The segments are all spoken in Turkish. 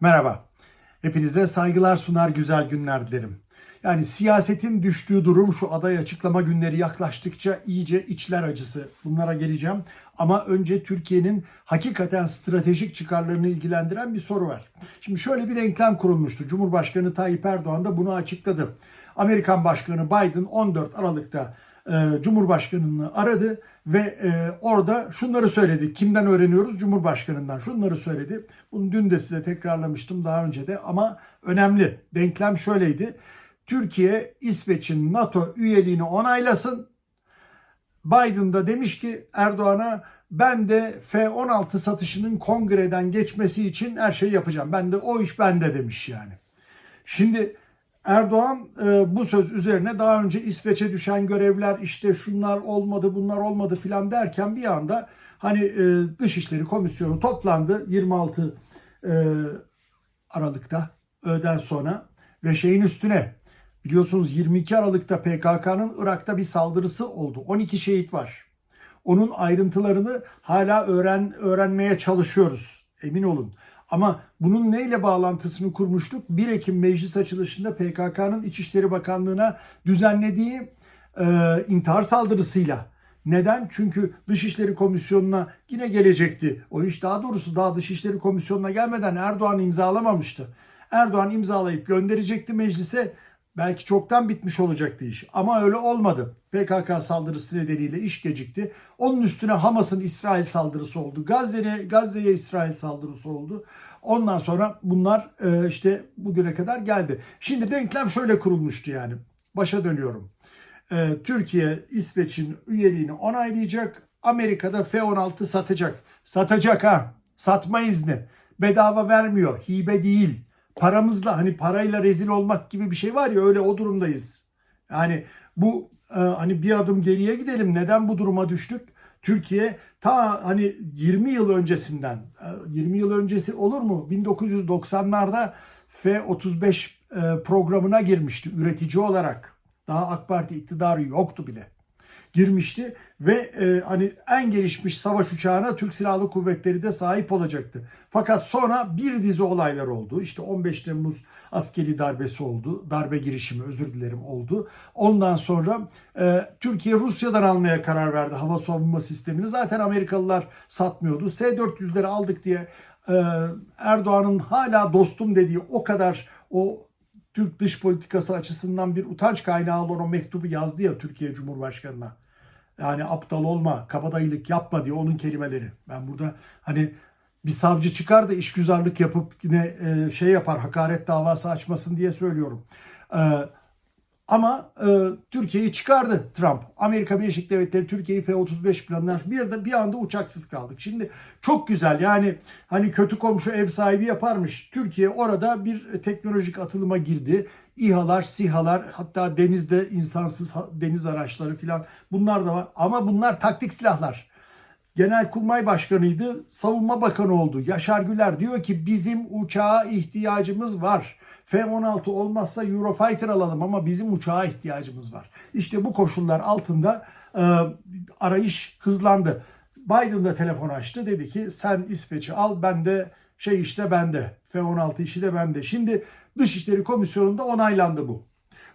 Merhaba. Hepinize saygılar sunar güzel günler dilerim. Yani siyasetin düştüğü durum şu aday açıklama günleri yaklaştıkça iyice içler acısı. Bunlara geleceğim. Ama önce Türkiye'nin hakikaten stratejik çıkarlarını ilgilendiren bir soru var. Şimdi şöyle bir denklem kurulmuştu. Cumhurbaşkanı Tayyip Erdoğan da bunu açıkladı. Amerikan Başkanı Biden 14 Aralık'ta e, Cumhurbaşkanını aradı ve e, orada şunları söyledi. Kimden öğreniyoruz? Cumhurbaşkanından. Şunları söyledi. Bunu dün de size tekrarlamıştım daha önce de ama önemli. Denklem şöyleydi. Türkiye İsveç'in NATO üyeliğini onaylasın. Biden da demiş ki Erdoğan'a ben de F-16 satışının kongreden geçmesi için her şeyi yapacağım. Ben de o iş bende demiş yani. Şimdi Erdoğan e, bu söz üzerine daha önce İsveç'e düşen görevler işte şunlar olmadı bunlar olmadı filan derken bir anda hani e, Dışişleri Komisyonu toplandı 26 e, Aralık'ta öğleden sonra ve şeyin üstüne biliyorsunuz 22 Aralık'ta PKK'nın Irak'ta bir saldırısı oldu. 12 şehit var. Onun ayrıntılarını hala öğren öğrenmeye çalışıyoruz. Emin olun. Ama bunun neyle bağlantısını kurmuştuk? 1 Ekim meclis açılışında PKK'nın İçişleri Bakanlığı'na düzenlediği e, intihar saldırısıyla. Neden? Çünkü Dışişleri Komisyonu'na yine gelecekti. O iş daha doğrusu daha Dışişleri Komisyonu'na gelmeden Erdoğan imzalamamıştı. Erdoğan imzalayıp gönderecekti meclise. Belki çoktan bitmiş olacaktı iş. Ama öyle olmadı. PKK saldırısı nedeniyle iş gecikti. Onun üstüne Hamas'ın İsrail saldırısı oldu. Gazze'ye Gazze'ye İsrail saldırısı oldu. Ondan sonra bunlar e, işte bugüne kadar geldi. Şimdi denklem şöyle kurulmuştu yani. Başa dönüyorum. E, Türkiye İsveç'in üyeliğini onaylayacak. Amerika'da F-16 satacak. Satacak ha. Satma izni. Bedava vermiyor. Hibe değil paramızla hani parayla rezil olmak gibi bir şey var ya öyle o durumdayız. Yani bu e, hani bir adım geriye gidelim. Neden bu duruma düştük? Türkiye ta hani 20 yıl öncesinden e, 20 yıl öncesi olur mu? 1990'larda F-35 e, programına girmişti üretici olarak. Daha AK Parti iktidarı yoktu bile girmişti ve e, hani en gelişmiş savaş uçağına Türk Silahlı Kuvvetleri de sahip olacaktı. Fakat sonra bir dizi olaylar oldu. İşte 15 Temmuz askeri darbesi oldu. Darbe girişimi özür dilerim oldu. Ondan sonra e, Türkiye Rusya'dan almaya karar verdi hava savunma sistemini. Zaten Amerikalılar satmıyordu. S-400'leri aldık diye e, Erdoğan'ın hala dostum dediği o kadar o Türk dış politikası açısından bir utanç kaynağı olan o mektubu yazdı ya Türkiye Cumhurbaşkanı'na. Yani aptal olma, kabadayılık yapma diye onun kelimeleri. Ben burada hani bir savcı çıkar da işgüzarlık yapıp yine e, şey yapar, hakaret davası açmasın diye söylüyorum. E, ama e, Türkiye'yi çıkardı Trump. Amerika Birleşik Devletleri Türkiye'yi F-35 planlar bir de bir anda uçaksız kaldık. Şimdi çok güzel yani hani kötü komşu ev sahibi yaparmış. Türkiye orada bir teknolojik atılıma girdi. İHA'lar, SİHA'lar hatta denizde insansız deniz araçları filan bunlar da var. Ama bunlar taktik silahlar. Genelkurmay Başkanıydı, Savunma Bakanı oldu. Yaşar Güler diyor ki bizim uçağa ihtiyacımız var. F-16 olmazsa Eurofighter alalım ama bizim uçağa ihtiyacımız var. İşte bu koşullar altında e, arayış hızlandı. Biden da telefon açtı. Dedi ki sen İsveç'i al ben de şey işte bende. F-16 işi de bende. Şimdi Dışişleri Komisyonu'nda onaylandı bu.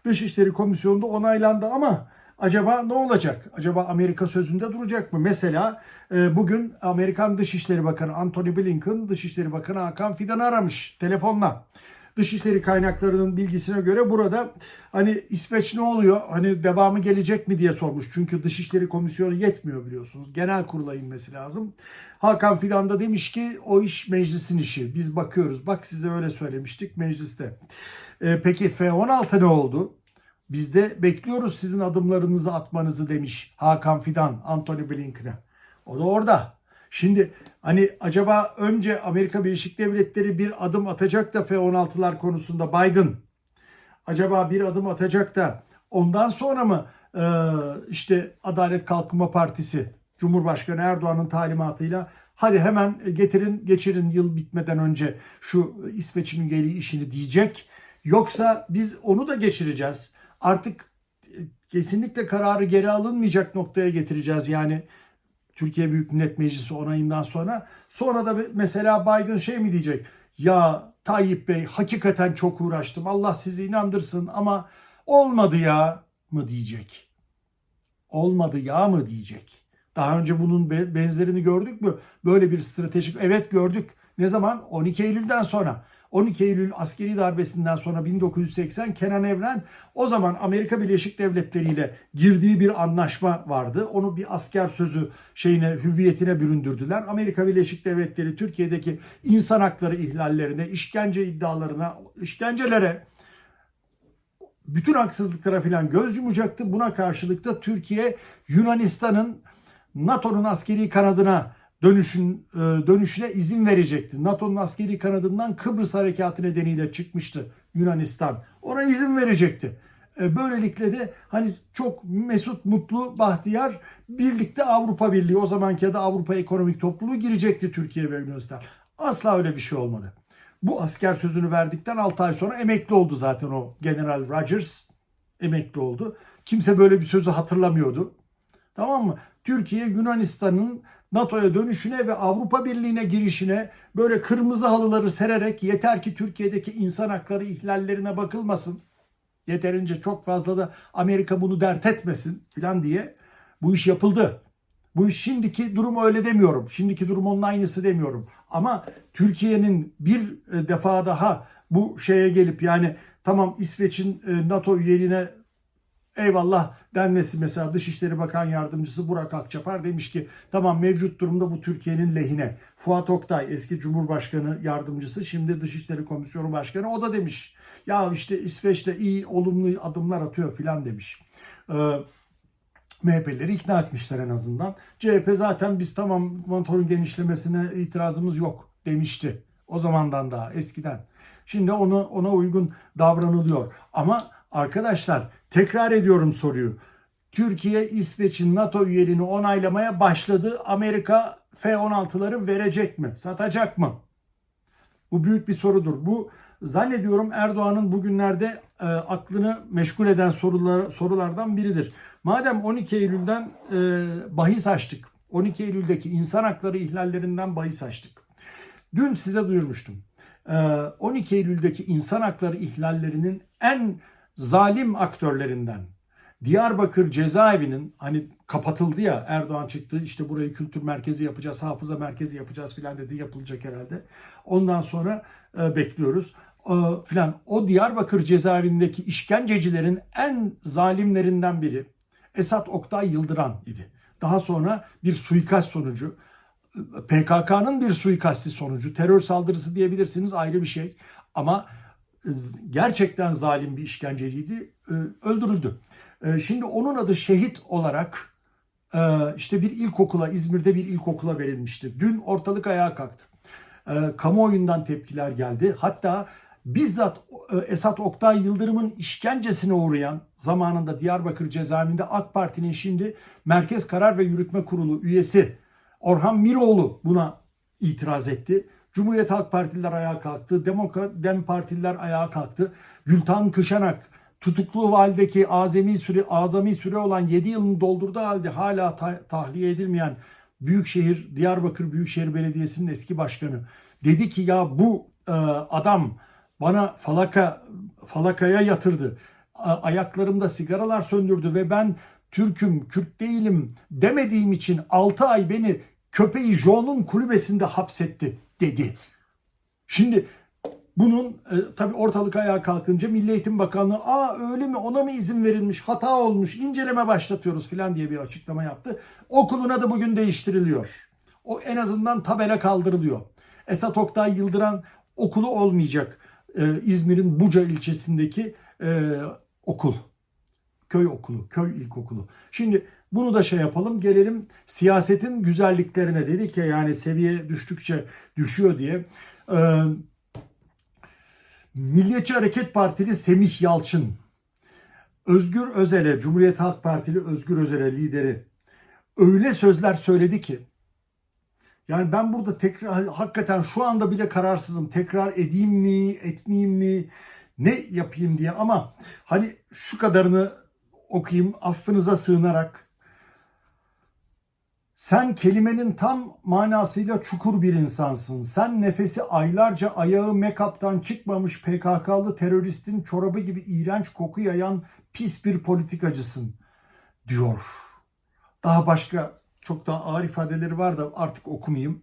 Dışişleri Komisyonu'nda onaylandı ama acaba ne olacak? Acaba Amerika sözünde duracak mı? Mesela e, bugün Amerikan Dışişleri Bakanı Antony Blinken, Dışişleri Bakanı Hakan Fidan'ı aramış telefonla. Dışişleri kaynaklarının bilgisine göre burada hani İsveç ne oluyor? Hani devamı gelecek mi diye sormuş. Çünkü Dışişleri Komisyonu yetmiyor biliyorsunuz. Genel kurula inmesi lazım. Hakan Fidan da demiş ki o iş meclisin işi. Biz bakıyoruz. Bak size öyle söylemiştik mecliste. Ee, peki F-16 ne oldu? Biz de bekliyoruz sizin adımlarınızı atmanızı demiş Hakan Fidan Anthony Blinken'e. O da orada. Şimdi hani acaba önce Amerika Birleşik Devletleri bir adım atacak da F-16'lar konusunda Biden acaba bir adım atacak da ondan sonra mı e, işte Adalet Kalkınma Partisi Cumhurbaşkanı Erdoğan'ın talimatıyla hadi hemen getirin geçirin yıl bitmeden önce şu İsveç'in üyeliği işini diyecek. Yoksa biz onu da geçireceğiz. Artık kesinlikle kararı geri alınmayacak noktaya getireceğiz. Yani Türkiye Büyük Millet Meclisi onayından sonra. Sonra da mesela Biden şey mi diyecek? ya Tayyip Bey hakikaten çok uğraştım Allah sizi inandırsın ama olmadı ya mı diyecek. Olmadı ya mı diyecek. Daha önce bunun be- benzerini gördük mü? Böyle bir stratejik evet gördük. Ne zaman? 12 Eylül'den sonra. 12 Eylül askeri darbesinden sonra 1980 Kenan Evren o zaman Amerika Birleşik Devletleri ile girdiği bir anlaşma vardı. Onu bir asker sözü şeyine hüviyetine büründürdüler. Amerika Birleşik Devletleri Türkiye'deki insan hakları ihlallerine, işkence iddialarına, işkencelere bütün haksızlıklara falan göz yumacaktı. Buna karşılık da Türkiye Yunanistan'ın NATO'nun askeri kanadına dönüşün e, dönüşüne izin verecekti. NATO'nun askeri kanadından Kıbrıs harekatı nedeniyle çıkmıştı Yunanistan. Ona izin verecekti. E, Böylelikle de hani çok mesut, mutlu, bahtiyar birlikte Avrupa Birliği o zamanki adı Avrupa Ekonomik Topluluğu girecekti Türkiye ve Yunanistan. Asla öyle bir şey olmadı. Bu asker sözünü verdikten 6 ay sonra emekli oldu zaten o General Rogers. Emekli oldu. Kimse böyle bir sözü hatırlamıyordu. Tamam mı? Türkiye Yunanistan'ın NATO'ya dönüşüne ve Avrupa Birliği'ne girişine böyle kırmızı halıları sererek yeter ki Türkiye'deki insan hakları ihlallerine bakılmasın. Yeterince çok fazla da Amerika bunu dert etmesin falan diye bu iş yapıldı. Bu iş şimdiki durum öyle demiyorum. Şimdiki durum onun aynısı demiyorum. Ama Türkiye'nin bir e, defa daha bu şeye gelip yani tamam İsveç'in e, NATO üyeliğine eyvallah denmesi mesela Dışişleri Bakan Yardımcısı Burak Akçapar demiş ki tamam mevcut durumda bu Türkiye'nin lehine. Fuat Oktay eski Cumhurbaşkanı Yardımcısı şimdi Dışişleri Komisyonu Başkanı o da demiş. Ya işte İsveç'te iyi olumlu adımlar atıyor filan demiş. Ee, MHP'leri ikna etmişler en azından. CHP zaten biz tamam motorun genişlemesine itirazımız yok demişti. O zamandan daha eskiden. Şimdi onu ona uygun davranılıyor. Ama arkadaşlar tekrar ediyorum soruyu. Türkiye İsveç'in NATO üyeliğini onaylamaya başladı. Amerika F-16'ları verecek mi? Satacak mı? Bu büyük bir sorudur. Bu zannediyorum Erdoğan'ın bugünlerde e, aklını meşgul eden sorular, sorulardan biridir. Madem 12 Eylül'den e, bahis açtık. 12 Eylül'deki insan hakları ihlallerinden bahis açtık. Dün size duyurmuştum. E, 12 Eylül'deki insan hakları ihlallerinin en zalim aktörlerinden Diyarbakır cezaevinin hani kapatıldı ya Erdoğan çıktı işte burayı kültür merkezi yapacağız, hafıza merkezi yapacağız filan dedi yapılacak herhalde. Ondan sonra e, bekliyoruz e, filan. O Diyarbakır cezaevindeki işkencecilerin en zalimlerinden biri Esat Oktay Yıldıran idi. Daha sonra bir suikast sonucu PKK'nın bir suikasti sonucu terör saldırısı diyebilirsiniz ayrı bir şey ama gerçekten zalim bir işkenceciydi e, öldürüldü. E, Şimdi onun adı şehit olarak e, işte bir ilkokula İzmir'de bir ilkokula verilmişti. Dün ortalık ayağa kalktı. E, Kamuoyundan tepkiler geldi. Hatta bizzat e, Esat Oktay Yıldırım'ın işkencesine uğrayan zamanında Diyarbakır cezaevinde AK Parti'nin şimdi Merkez Karar ve Yürütme Kurulu üyesi Orhan Miroğlu buna itiraz etti. Cumhuriyet Halk Partililer ayağa kalktı. Demokrat Dem Partililer ayağa kalktı. Gültan Kışanak tutuklu haldeki azami süre azami süre olan 7 yılını doldurduğu halde hala ta- tahliye edilmeyen Büyükşehir Diyarbakır Büyükşehir Belediyesi'nin eski başkanı dedi ki ya bu e, adam bana falaka falakaya yatırdı. A- ayaklarımda sigaralar söndürdü ve ben Türk'üm, Kürt değilim demediğim için 6 ay beni köpeği John'un kulübesinde hapsetti dedi. Şimdi bunun e, tabii ortalık ayağa kalkınca Milli Eğitim Bakanlığı aa öyle mi ona mı izin verilmiş hata olmuş inceleme başlatıyoruz filan diye bir açıklama yaptı. Okulun adı bugün değiştiriliyor. O en azından tabela kaldırılıyor. Esat Oktay Yıldıran okulu olmayacak e, İzmir'in Buca ilçesindeki e, okul. Köy okulu, köy ilkokulu. Şimdi bunu da şey yapalım gelelim siyasetin güzelliklerine dedik ya yani seviye düştükçe düşüyor diye. Ee, Milliyetçi Hareket Partili Semih Yalçın, Özgür Özel'e, Cumhuriyet Halk Partili Özgür Özel'e lideri öyle sözler söyledi ki yani ben burada tekrar hakikaten şu anda bile kararsızım. Tekrar edeyim mi, etmeyeyim mi, ne yapayım diye ama hani şu kadarını okuyayım affınıza sığınarak. Sen kelimenin tam manasıyla çukur bir insansın. Sen nefesi aylarca ayağı mekaptan çıkmamış PKK'lı teröristin çorabı gibi iğrenç koku yayan pis bir politikacısın diyor. Daha başka çok daha ağır ifadeleri var da artık okumayayım.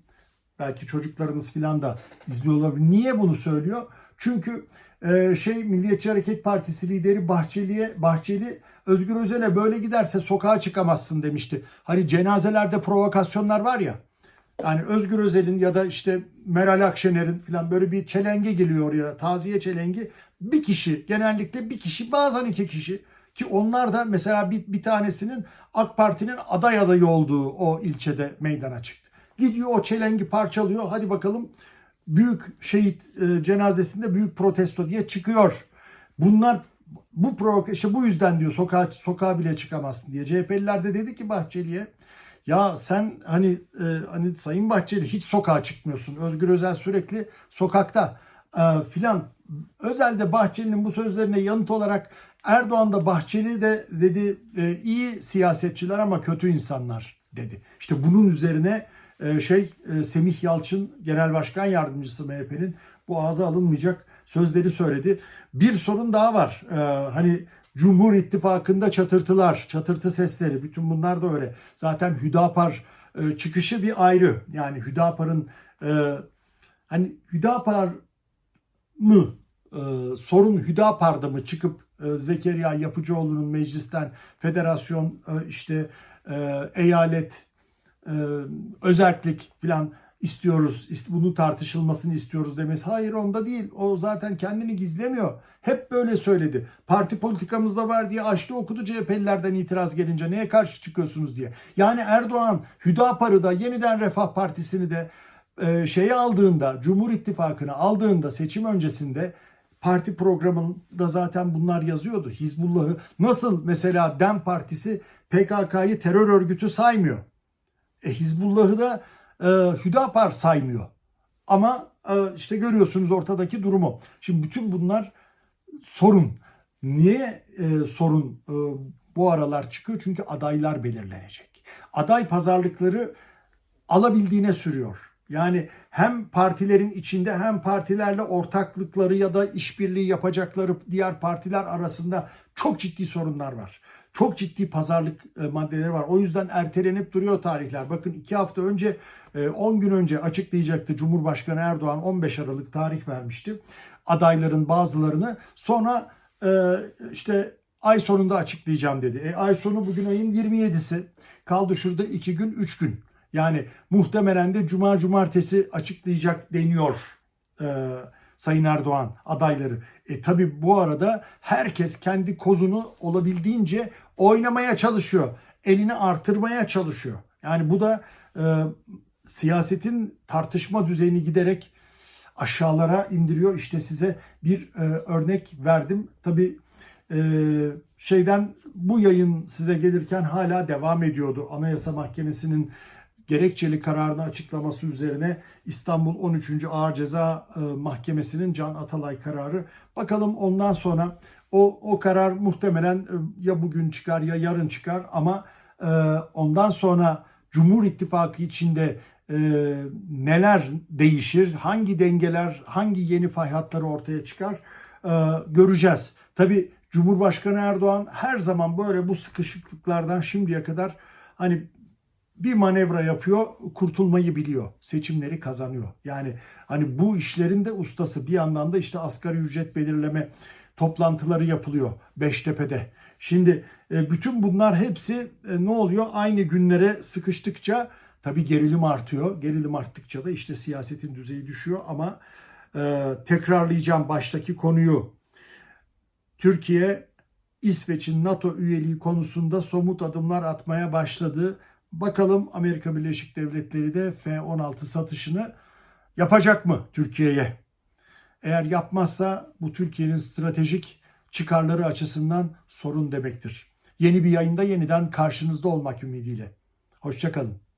Belki çocuklarınız falan da izliyor olabilir. Niye bunu söylüyor? Çünkü e, şey Milliyetçi Hareket Partisi lideri Bahçeli'ye Bahçeli Özgür Özel'e böyle giderse sokağa çıkamazsın demişti. Hani cenazelerde provokasyonlar var ya. Yani Özgür Özel'in ya da işte Meral Akşener'in falan böyle bir çelenge geliyor oraya. Taziye çelengi. Bir kişi genellikle bir kişi bazen iki kişi ki onlar da mesela bir, bir tanesinin AK Parti'nin aday adayı olduğu o ilçede meydana çıktı. Gidiyor o çelengi parçalıyor. Hadi bakalım büyük şehit e, cenazesinde büyük protesto diye çıkıyor. Bunlar bu provoka işte bu yüzden diyor sokağa sokağa bile çıkamazsın diye. CHP'liler de dedi ki Bahçeli'ye ya sen hani e, hani Sayın Bahçeli hiç sokağa çıkmıyorsun. Özgür Özel sürekli sokakta e, filan. Özel de Bahçeli'nin bu sözlerine yanıt olarak Erdoğan da Bahçeli de dedi e, iyi siyasetçiler ama kötü insanlar dedi. İşte bunun üzerine şey e, Semih Yalçın Genel Başkan Yardımcısı MHP'nin bu ağza alınmayacak sözleri söyledi. Bir sorun daha var. E, hani Cumhur İttifakı'nda çatırtılar, çatırtı sesleri bütün bunlar da öyle. Zaten Hüdapar e, çıkışı bir ayrı. Yani Hüdapar'ın e, hani Hüdapar mı sorun Hüdapar'da mı çıkıp Zekeriya Yapıcıoğlu'nun meclisten federasyon işte eyalet e, özellik falan istiyoruz, ist- bunun tartışılmasını istiyoruz demesi. Hayır onda değil. O zaten kendini gizlemiyor. Hep böyle söyledi. Parti politikamızda var diye açtı okudu CHP'lilerden itiraz gelince neye karşı çıkıyorsunuz diye. Yani Erdoğan Hüdapar'ı da yeniden Refah Partisi'ni de e, şeye aldığında, Cumhur İttifakı'nı aldığında seçim öncesinde parti programında zaten bunlar yazıyordu. Hizbullah'ı nasıl mesela DEM Partisi PKK'yı terör örgütü saymıyor. E, Hizbullah'ı da e, Hüdapar saymıyor. Ama e, işte görüyorsunuz ortadaki durumu. Şimdi bütün bunlar sorun. Niye e, sorun e, bu aralar çıkıyor? Çünkü adaylar belirlenecek. Aday pazarlıkları alabildiğine sürüyor. Yani hem partilerin içinde hem partilerle ortaklıkları ya da işbirliği yapacakları diğer partiler arasında çok ciddi sorunlar var. Çok ciddi pazarlık e, maddeleri var. O yüzden ertelenip duruyor tarihler. Bakın iki hafta önce, e, 10 gün önce açıklayacaktı Cumhurbaşkanı Erdoğan 15 Aralık tarih vermişti. Adayların bazılarını sonra e, işte ay sonunda açıklayacağım dedi. E, ay sonu bugün ayın 27'si. Kaldı şurada 2 gün 3 gün. Yani muhtemelen de cuma cumartesi açıklayacak deniyor e, Sayın Erdoğan adayları. E tabi bu arada herkes kendi kozunu olabildiğince oynamaya çalışıyor. Elini artırmaya çalışıyor. Yani bu da e, siyasetin tartışma düzeyini giderek aşağılara indiriyor. İşte size bir e, örnek verdim. Tabi e, şeyden bu yayın size gelirken hala devam ediyordu. Anayasa Mahkemesi'nin gerekçeli kararını açıklaması üzerine İstanbul 13. Ağır Ceza e, Mahkemesi'nin Can Atalay kararı. Bakalım ondan sonra o, o karar muhtemelen e, ya bugün çıkar ya yarın çıkar ama e, ondan sonra Cumhur İttifakı içinde neler değişir, hangi dengeler, hangi yeni fay hatları ortaya çıkar göreceğiz. Tabi Cumhurbaşkanı Erdoğan her zaman böyle bu sıkışıklıklardan şimdiye kadar hani bir manevra yapıyor, kurtulmayı biliyor. Seçimleri kazanıyor. Yani hani bu işlerin de ustası. Bir yandan da işte asgari ücret belirleme toplantıları yapılıyor Beştepe'de. Şimdi e, bütün bunlar hepsi e, ne oluyor? Aynı günlere sıkıştıkça tabii gerilim artıyor. Gerilim arttıkça da işte siyasetin düzeyi düşüyor ama e, tekrarlayacağım baştaki konuyu. Türkiye İsveç'in NATO üyeliği konusunda somut adımlar atmaya başladı. Bakalım Amerika Birleşik Devletleri de F-16 satışını yapacak mı Türkiye'ye? Eğer yapmazsa bu Türkiye'nin stratejik çıkarları açısından sorun demektir. Yeni bir yayında yeniden karşınızda olmak ümidiyle. Hoşçakalın.